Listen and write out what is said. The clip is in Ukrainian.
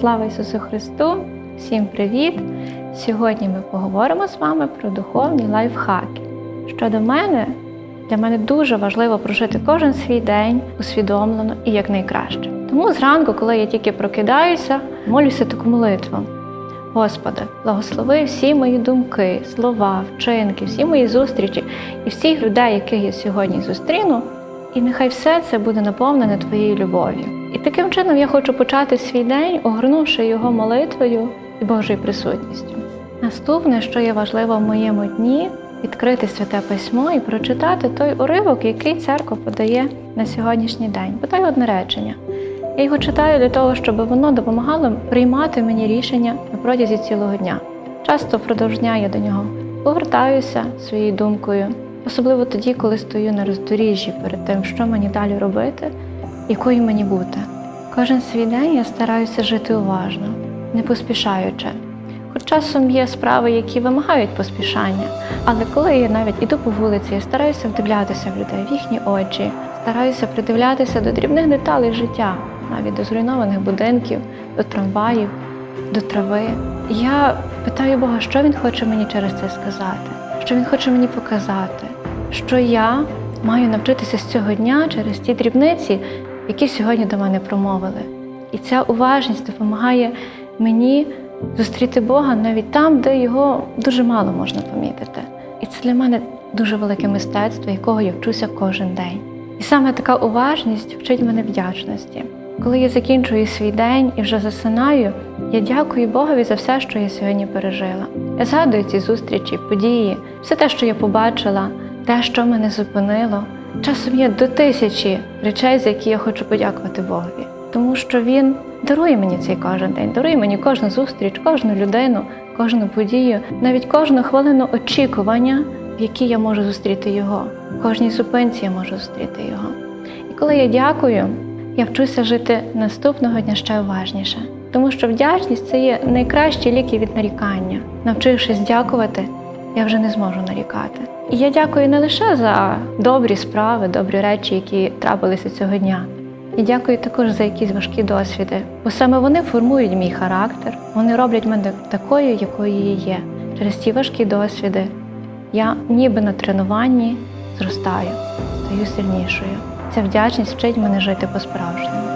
Слава Ісусу Христу! Всім привіт! Сьогодні ми поговоримо з вами про духовні лайфхаки. Щодо мене, для мене дуже важливо прожити кожен свій день усвідомлено і якнайкраще. Тому зранку, коли я тільки прокидаюся, молюся таку молитву. Господи, благослови всі мої думки, слова, вчинки, всі мої зустрічі і всіх людей, яких я сьогодні зустріну, і нехай все це буде наповнене Твоєю любов'ю. І таким чином я хочу почати свій день, огорнувши його молитвою і Божою присутністю. Наступне, що є важливо в моєму дні, відкрити святе письмо і прочитати той уривок, який церква подає на сьогоднішній день. Бодай одне речення. Я його читаю для того, щоб воно допомагало приймати мені рішення на протязі цілого дня. Часто впродовж дня я до нього повертаюся своєю думкою, особливо тоді, коли стою на роздоріжжі перед тим, що мені далі робити, якою мені бути. Кожен свій день я стараюся жити уважно, не поспішаючи. Хоч часом є справи, які вимагають поспішання, але коли я навіть іду по вулиці, я стараюся вдивлятися в людей, в їхні очі, стараюся придивлятися до дрібних деталей життя, навіть до зруйнованих будинків, до трамваїв, до трави. Я питаю Бога, що він хоче мені через це сказати, що він хоче мені показати, що я маю навчитися з цього дня через ті дрібниці, які сьогодні до мене промовили. І ця уважність допомагає мені зустріти Бога навіть там, де його дуже мало можна помітити. І це для мене дуже велике мистецтво, якого я вчуся кожен день. І саме така уважність вчить мене вдячності. Коли я закінчую свій день і вже засинаю, я дякую Богові за все, що я сьогодні пережила. Я згадую ці зустрічі, події, все те, що я побачила, те, що мене зупинило. Часом є до тисячі речей, за які я хочу подякувати Богові, тому що Він дарує мені цей кожен день, дарує мені кожну зустріч, кожну людину, кожну подію, навіть кожну хвилину очікування, в якій я можу зустріти його. В кожній зупинці я можу зустріти його. І коли я дякую, я вчуся жити наступного дня ще уважніше, тому що вдячність це є найкращі ліки від нарікання. Навчившись дякувати, я вже не зможу нарікати. І я дякую не лише за добрі справи, добрі речі, які трапилися цього дня. Я дякую також за якісь важкі досвіди, бо саме вони формують мій характер, вони роблять мене такою, якою я є. Через ці важкі досвіди я ніби на тренуванні зростаю, стаю сильнішою. Ця вдячність вчить мене жити по-справжньому.